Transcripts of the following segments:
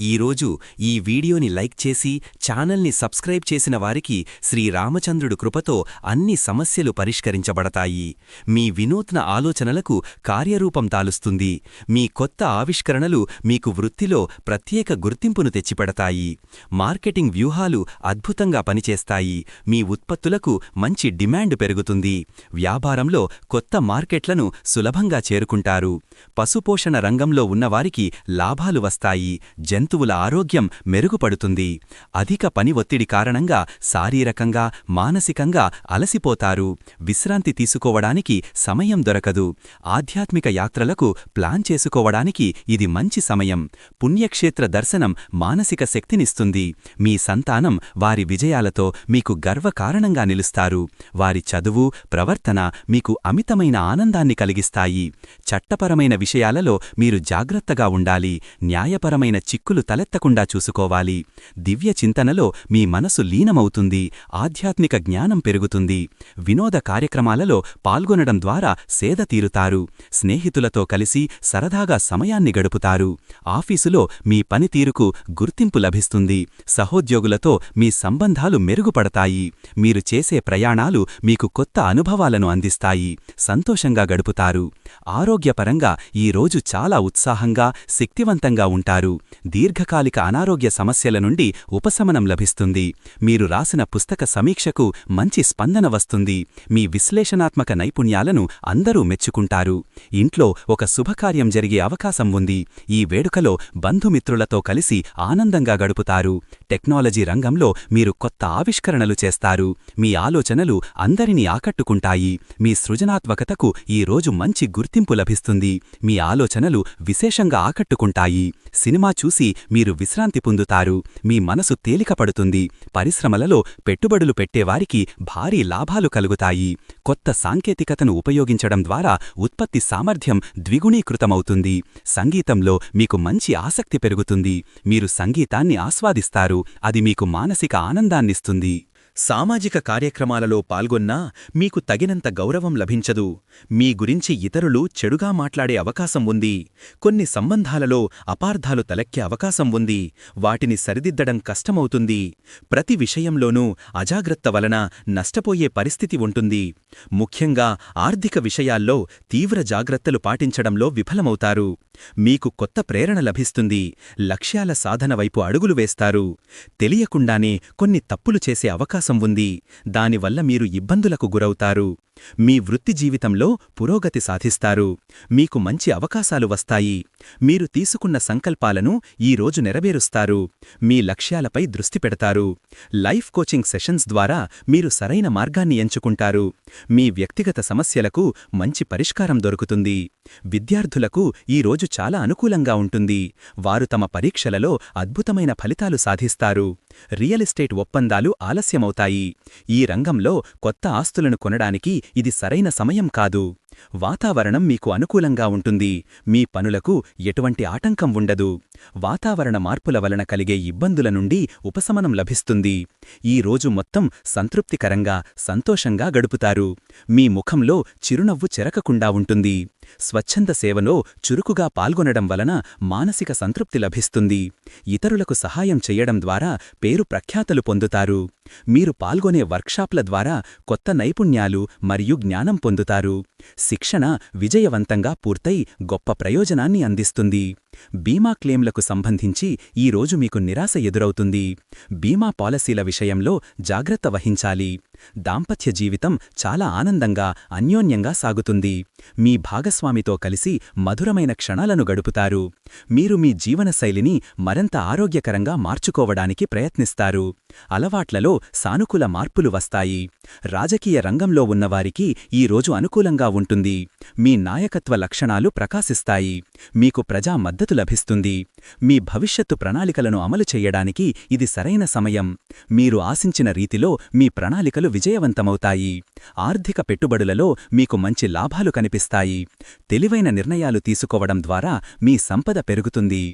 ఈరోజు ఈ వీడియోని లైక్ చేసి ఛానల్ని సబ్స్క్రైబ్ చేసిన వారికి శ్రీరామచంద్రుడు కృపతో అన్ని సమస్యలు పరిష్కరించబడతాయి. మీ వినూత్న ఆలోచనలకు కార్యరూపం తాలుస్తుంది. మీ కొత్త ఆవిష్కరణలు మీకు వృత్తిలో ప్రత్యేక గుర్తింపును తెచ్చిపెడతాయి. మార్కెటింగ్ వ్యూహాలు అద్భుతంగా పనిచేస్తాయి. మీ ఉత్పత్తులకు మంచి డిమాండ్ పెరుగుతుంది. వ్యాపారంలో కొత్త మార్కెట్లను సులభంగా చేరుకుంటారు. పశుపోషణ రంగంలో ఉన్నవారికి లాభాలు వస్తాయి. జంతువుల ఆరోగ్యం మెరుగుపడుతుంది. అధిక పని ఒత్తిడి కారణంగా శారీరకంగా మానసికంగా అలసిపోతారు. విశ్రాంతి తీసుకోవడానికి సమయం దొరకదు. ఆధ్యాత్మిక యాత్రలకు ప్లాన్ చేసుకోవడానికి ఇది మంచి సమయం. పుణ్యక్షేత్ర దర్శనం మానసిక శక్తినిస్తుంది. మీ సంతానం వారి విజయాలతో మీకు గర్వకారణంగా నిలుస్తారు. వారి చదువు ప్రవర్తన మీకు అమితమైన ఆనందాన్ని కలిగిస్తాయి. చట్టపరమైన విషయాలలో మీరు జాగ్రత్తగా ఉండాలి. న్యాయపరమైన చిక్కులు తలెత్తకుండా చూసుకోవాలి. దివ్య చింతనలో మీ మనసు లీనమవుతుంది. ఆధ్యాత్మిక జ్ఞానం పెరుగుతుంది. వినోద కార్యక్రమాలలో పాల్గొనడం ద్వారా సేద తీరుతారు. స్నేహితులతో కలిసి సరదాగా సమయాన్ని గడుపుతారు. ఆఫీసులో మీ పనితీరుకు గుర్తింపు లభిస్తుంది. సహోద్యోగులతో మీ సంబంధాలు మెరుగుపడతాయి. మీరు చేసే ప్రయాణాలు మీకు కొత్త అనుభవాలను అందిస్తాయి. సంతోషంగా గడుపుతారు. ఆరోగ్యపరంగా ఈ రోజు చాలా ఉత్సాహంగా శక్తివంతంగా ఉంటారు. దీర్ఘకాలిక అనారోగ్య సమస్యల నుండి ఉపశమనం లభిస్తుంది. మీరు రాసిన పుస్తక సమీక్షకు మంచి స్పందన వస్తుంది. మీ విశ్లేషణాత్మక నైపుణ్యాలను అందరూ మెచ్చుకుంటారు. ఇంట్లో ఒక శుభకార్యం జరిగే అవకాశం ఉంది. ఈ వేడుకలో బంధుమిత్రులతో కలిసి ఆనందంగా గడుపుతారు. టెక్నాలజీ రంగంలో మీరు కొత్త ఆవిష్కరణలు చేస్తారు. మీ ఆలోచనలు అందరినీ ఆకట్టుకుంటాయి. మీ సృజనాత్మకతకు ఈ రోజు మంచి గుర్తింపు లభిస్తుంది. మీ ఆలోచనలు విశేషంగా ఆకట్టుకుంటాయి. సినిమా చూసి మీరు విశ్రాంతి పొందుతారు. మీ మనసు తేలికపడుతుంది. పరిశ్రమలలో పెట్టుబడులు పెట్టేవారికి భారీ లాభాలు కలుగుతాయి. కొత్త సాంకేతికతను ఉపయోగించడం ద్వారా ఉత్పత్తి సామర్థ్యం ద్విగుణీకృతమవుతుంది. సంగీతంలో మీకు మంచి ఆసక్తి పెరుగుతుంది. మీరు సంగీతాన్ని ఆస్వాదిస్తారు. అది మీకు మానసిక ఆనందాన్నిస్తుంది. సామాజిక కార్యక్రమాలలో పాల్గొన్నా మీకు తగినంత గౌరవం లభించదు. మీ గురించి ఇతరులు చెడుగా మాట్లాడే అవకాశం ఉంది. కొన్ని సంబంధాలలో అపార్థాలు తలెక్కే అవకాశం ఉంది. వాటిని సరిదిద్దడం కష్టమవుతుంది. ప్రతి విషయంలోనూ అజాగ్రత్త వలన నష్టపోయే పరిస్థితి ఉంటుంది. ముఖ్యంగా ఆర్థిక విషయాల్లో తీవ్ర జాగ్రత్తలు పాటించడంలో విఫలమవుతారు. మీకు కొత్త ప్రేరణ లభిస్తుంది. లక్ష్యాల సాధన వైపు అడుగులు వేస్తారు. తెలియకుండానే కొన్ని తప్పులు చేసే అవకాశం ఉంది. దానివల్ల మీరు ఇబ్బందులకు గురవుతారు. మీ వృత్తి జీవితంలో పురోగతి సాధిస్తారు. మీకు మంచి అవకాశాలు వస్తాయి. మీరు తీసుకున్న సంకల్పాలను ఈ రోజు నెరవేరుస్తారు. మీ లక్ష్యాలపై దృష్టి పెడతారు. లైఫ్ కోచింగ్ సెషన్స్ ద్వారా మీరు సరైన మార్గాన్ని ఎంచుకుంటారు. మీ వ్యక్తిగత సమస్యలకు మంచి పరిష్కారం దొరుకుతుంది. విద్యార్థులకు ఈ రోజు చాలా అనుకూలంగా ఉంటుంది. వారు తమ పరీక్షలలో అద్భుతమైన ఫలితాలు సాధిస్తారు. రియల్ ఎస్టేట్ ఒప్పందాలు ఆలస్యమవుతాయి. ఈ రంగంలో కొత్త ఆస్తులను కొనడానికి ఇది సరైన సమయం కాదు. వాతావరణం మీకు అనుకూలంగా ఉంటుంది. మీ పనులకు ఎటువంటి ఆటంకం ఉండదు. వాతావరణ మార్పుల వలన కలిగే ఇబ్బందుల నుండి ఉపశమనం లభిస్తుంది. ఈ రోజు మొత్తం సంతృప్తికరంగా సంతోషంగా గడుపుతారు. మీ ముఖంలో చిరునవ్వు చెరకకుండా ఉంటుంది. స్వచ్ఛంద సేవలో చురుకుగా పాల్గొనడం వలన మానసిక సంతృప్తి లభిస్తుంది. ఇతరులకు సహాయం చెయ్యడం ద్వారా పేరు ప్రఖ్యాతలు పొందుతారు. మీరు పాల్గొనే వర్క్షాప్ల ద్వారా కొత్త నైపుణ్యాలు మరియు జ్ఞానం పొందుతారు. శిక్షణ విజయవంతంగా పూర్తయి గొప్ప ప్రయోజనాన్ని అందిస్తుంది. బీమా క్లెయిమ్లకు సంబంధించి ఈ రోజు మీకు నిరాశ ఎదురవుతుంది. బీమా పాలసీల విషయంలో జాగ్రత్త వహించాలి. దాంపత్య జీవితం చాలా ఆనందంగా అన్యోన్యంగా సాగుతుంది. మీ భాగస్వామితో కలిసి మధురమైన క్షణాలను గడుపుతారు. మీరు మీ జీవనశైలిని మరింత ఆరోగ్యకరంగా మార్చుకోవడానికి ప్రయత్నిస్తారు. అలవాట్లలో సానుకూల మార్పులు వస్తాయి. రాజకీయ రంగంలో ఉన్నవారికి ఈ రోజు అనుకూలంగా ఉంటుంది. మీ నాయకత్వ లక్షణాలు ప్రకాశిస్తాయి. మీకు ప్రజా మద్దతు లభిస్తుంది. మీ భవిష్యత్తు ప్రణాళికలను అమలు చేయడానికి ఇది సరైన సమయం. మీరు ఆశించిన రీతిలో మీ ప్రణాళికలు విజయవంతమవుతాయి. ఆర్థిక పెట్టుబడులలో మీకు మంచి లాభాలు కనిపిస్తాయి. తెలివైన నిర్ణయాలు తీసుకోవడం ద్వారా మీ సంపద పెరుగుతుంది.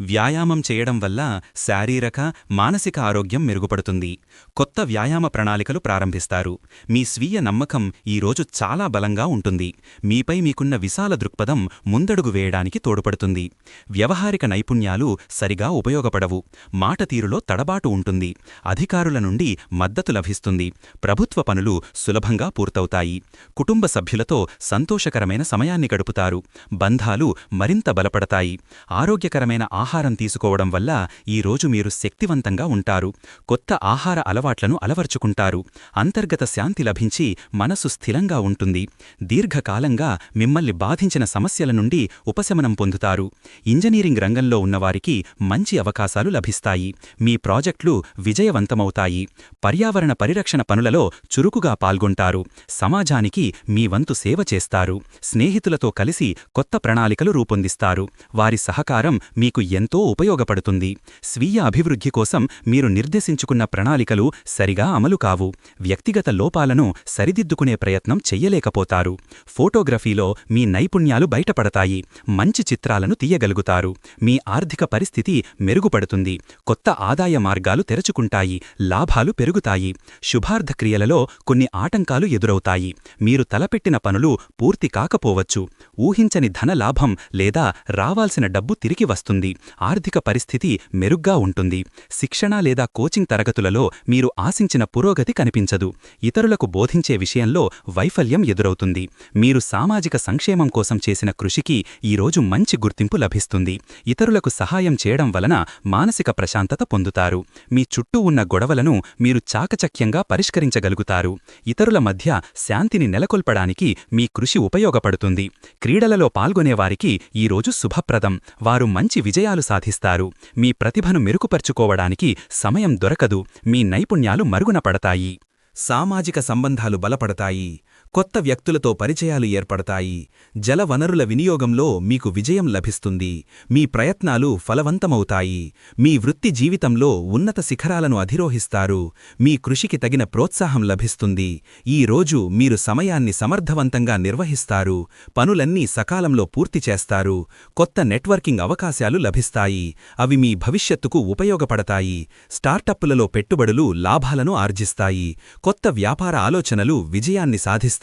వ్యాయామం చేయడం వల్ల శారీరక మానసిక ఆరోగ్యం మెరుగుపడుతుంది. కొత్త వ్యాయామ ప్రణాళికలు ప్రారంభిస్తారు. మీ స్వీయ నమ్మకం ఈరోజు చాలా బలంగా ఉంటుంది. మీపై మీకున్న విశాల దృక్పథం ముందడుగు వేయడానికి తోడ్పడుతుంది. వ్యవహారిక నైపుణ్యాలు సరిగా ఉపయోగపడవు. మాట తీరులో తడబాటు ఉంటుంది. అధికారుల నుండి మద్దతు లభిస్తుంది. ప్రభుత్వ పనులు సులభంగా పూర్తవుతాయి. కుటుంబ సభ్యులతో సంతోషకరమైన సమయాన్ని గడుపుతారు. బంధాలు మరింత బలపడతాయి. ఆరోగ్యకరమైన ఆహారం ఆహారం తీసుకోవడం వల్ల ఈరోజు మీరు శక్తివంతంగా ఉంటారు. కొత్త ఆహార అలవాట్లను అలవర్చుకుంటారు. అంతర్గత శాంతి లభించి మనసు స్థిరంగా ఉంటుంది. దీర్ఘకాలంగా మిమ్మల్ని బాధించిన సమస్యల నుండి ఉపశమనం పొందుతారు. ఇంజనీరింగ్ రంగంలో ఉన్నవారికి మంచి అవకాశాలు లభిస్తాయి. మీ ప్రాజెక్టులు విజయవంతమవుతాయి. పర్యావరణ పరిరక్షణ పనులలో చురుకుగా పాల్గొంటారు. సమాజానికి మీ వంతు సేవ చేస్తారు. స్నేహితులతో కలిసి కొత్త ప్రణాళికలు రూపొందిస్తారు. వారి సహకారం మీకు ఎంతో ఉపయోగపడుతుంది. స్వీయ అభివృద్ధి కోసం మీరు నిర్దేశించుకున్న ప్రణాళికలు సరిగా అమలు కావు. వ్యక్తిగత లోపాలను సరిదిద్దుకునే ప్రయత్నం చెయ్యలేకపోతారు. ఫోటోగ్రఫీలో మీ నైపుణ్యాలు బయటపడతాయి. మంచి చిత్రాలను తీయగలుగుతారు. మీ ఆర్థిక పరిస్థితి మెరుగుపడుతుంది. కొత్త ఆదాయ మార్గాలు తెరచుకుంటాయి. లాభాలు పెరుగుతాయి. శుభార్థక్రియలలో కొన్ని ఆటంకాలు ఎదురవుతాయి. మీరు తలపెట్టిన పనులు పూర్తి కాకపోవచ్చు. ఊహించని ధన లాభం లేదా రావాల్సిన డబ్బు తిరిగి వస్తుంది. ఆర్థిక పరిస్థితి మెరుగ్గా ఉంటుంది. శిక్షణ లేదా కోచింగ్ తరగతులలో మీరు ఆశించిన పురోగతి కనిపించదు. ఇతరులకు బోధించే విషయంలో వైఫల్యం ఎదురవుతుంది. మీరు సామాజిక సంక్షేమం కోసం చేసిన కృషికి ఈరోజు మంచి గుర్తింపు లభిస్తుంది. ఇతరులకు సహాయం చేయడం వలన మానసిక ప్రశాంతత పొందుతారు. మీ చుట్టూ ఉన్న గొడవలను మీరు చాకచక్యంగా పరిష్కరించగలుగుతారు. ఇతరుల మధ్య శాంతిని నెలకొల్పడానికి మీ కృషి ఉపయోగపడుతుంది. క్రీడలలో పాల్గొనేవారికి ఈరోజు శుభప్రదం. వారు మంచి విజయాలు సాధిస్తారు. మీ ప్రతిభను మెరుగుపరుచుకోవడానికి సమయం దొరకదు. మీ నైపుణ్యాలు మరుగున పడతాయి. సామాజిక సంబంధాలు బలపడతాయి. కొత్త వ్యక్తులతో పరిచయాలు ఏర్పడతాయి. జల వనరుల వినియోగంలో మీకు విజయం లభిస్తుంది. మీ ప్రయత్నాలు ఫలవంతమవుతాయి. మీ వృత్తి జీవితంలో ఉన్నత శిఖరాలను అధిరోహిస్తారు. మీ కృషికి తగిన ప్రోత్సాహం లభిస్తుంది. ఈ రోజు మీరు సమయాన్ని సమర్థవంతంగా నిర్వహిస్తారు. పనులన్నీ సకాలంలో పూర్తి చేస్తారు. కొత్త నెట్వర్కింగ్ అవకాశాలు లభిస్తాయి. అవి మీ భవిష్యత్తుకు ఉపయోగపడతాయి. స్టార్టప్పులలో పెట్టుబడులు లాభాలను ఆర్జిస్తాయి. కొత్త వ్యాపార ఆలోచనలు విజయాన్ని సాధిస్తాయి.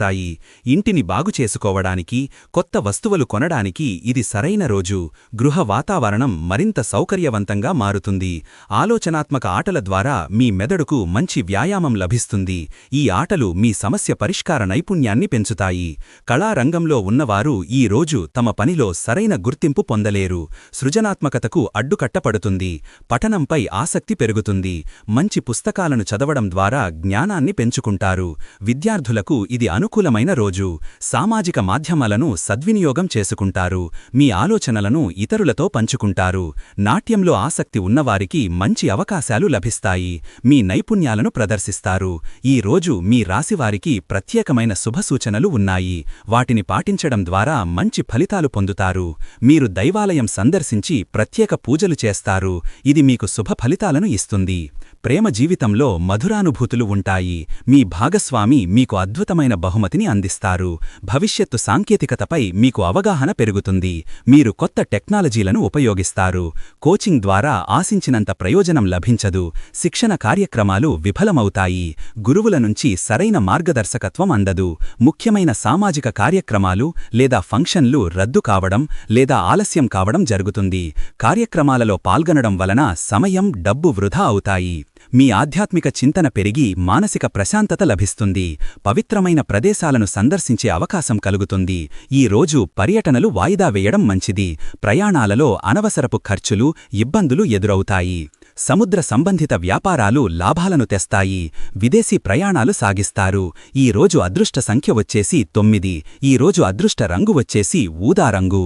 ఇంటిని బాగుచేసుకోవడానికి కొత్త వస్తువులు కొనడానికి ఇది సరైన రోజు. గృహ వాతావరణం మరింత సౌకర్యవంతంగా మారుతుంది. ఆలోచనాత్మక ఆటల ద్వారా మీ మెదడుకు మంచి వ్యాయామం లభిస్తుంది. ఈ ఆటలు మీ సమస్య పరిష్కార నైపుణ్యాన్ని పెంచుతాయి. కళారంగంలో ఉన్నవారు ఈ రోజు తమ పనిలో సరైన గుర్తింపు పొందలేరు. సృజనాత్మకతకు అడ్డుకట్టపడుతుంది పఠనంపై ఆసక్తి పెరుగుతుంది. మంచి పుస్తకాలను చదవడం ద్వారా జ్ఞానాన్ని పెంచుకుంటారు. విద్యార్థులకు ఇది అను అనుకూలమైన రోజు. సామాజిక మాధ్యమాలను సద్వినియోగం చేసుకుంటారు. మీ ఆలోచనలను ఇతరులతో పంచుకుంటారు. నాట్యంలో ఆసక్తి ఉన్నవారికి మంచి అవకాశాలు లభిస్తాయి. మీ నైపుణ్యాలను ప్రదర్శిస్తారు. ఈ రోజు మీ రాశివారికి ప్రత్యేకమైన శుభసూచనలు ఉన్నాయి. వాటిని పాటించడం ద్వారా మంచి ఫలితాలు పొందుతారు. మీరు దైవాలయం సందర్శించి ప్రత్యేక పూజలు చేస్తారు. ఇది మీకు శుభ ఫలితాలను ఇస్తుంది. ప్రేమ జీవితంలో మధురానుభూతులు ఉంటాయి. మీ భాగస్వామి మీకు అద్భుతమైన బహుమతిని అందిస్తారు. భవిష్యత్తు సాంకేతికతపై మీకు అవగాహన పెరుగుతుంది. మీరు కొత్త టెక్నాలజీలను ఉపయోగిస్తారు. కోచింగ్ ద్వారా ఆశించినంత ప్రయోజనం లభించదు. శిక్షణ కార్యక్రమాలు విఫలమవుతాయి. గురువుల నుంచి సరైన మార్గదర్శకత్వం అందదు. ముఖ్యమైన సామాజిక కార్యక్రమాలు లేదా ఫంక్షన్లు రద్దు కావడం లేదా ఆలస్యం కావడం జరుగుతుంది. కార్యక్రమాలలో పాల్గొనడం వలన సమయం డబ్బు వృధా అవుతాయి. మీ ఆధ్యాత్మిక చింతన పెరిగి మానసిక ప్రశాంతత లభిస్తుంది. పవిత్రమైన ప్రదేశాలను సందర్శించే అవకాశం కలుగుతుంది. ఈ రోజు పర్యటనలు వాయిదా వేయడం మంచిది. ప్రయాణాలలో అనవసరపు ఖర్చులు ఇబ్బందులు ఎదురవుతాయి. సముద్ర సంబంధిత వ్యాపారాలు లాభాలను తెస్తాయి. విదేశీ ప్రయాణాలు సాగిస్తారు. ఈ రోజు అదృష్ట సంఖ్య వచ్చేసి తొమ్మిది. ఈ రోజు అదృష్ట రంగు వచ్చేసి ఊదారంగు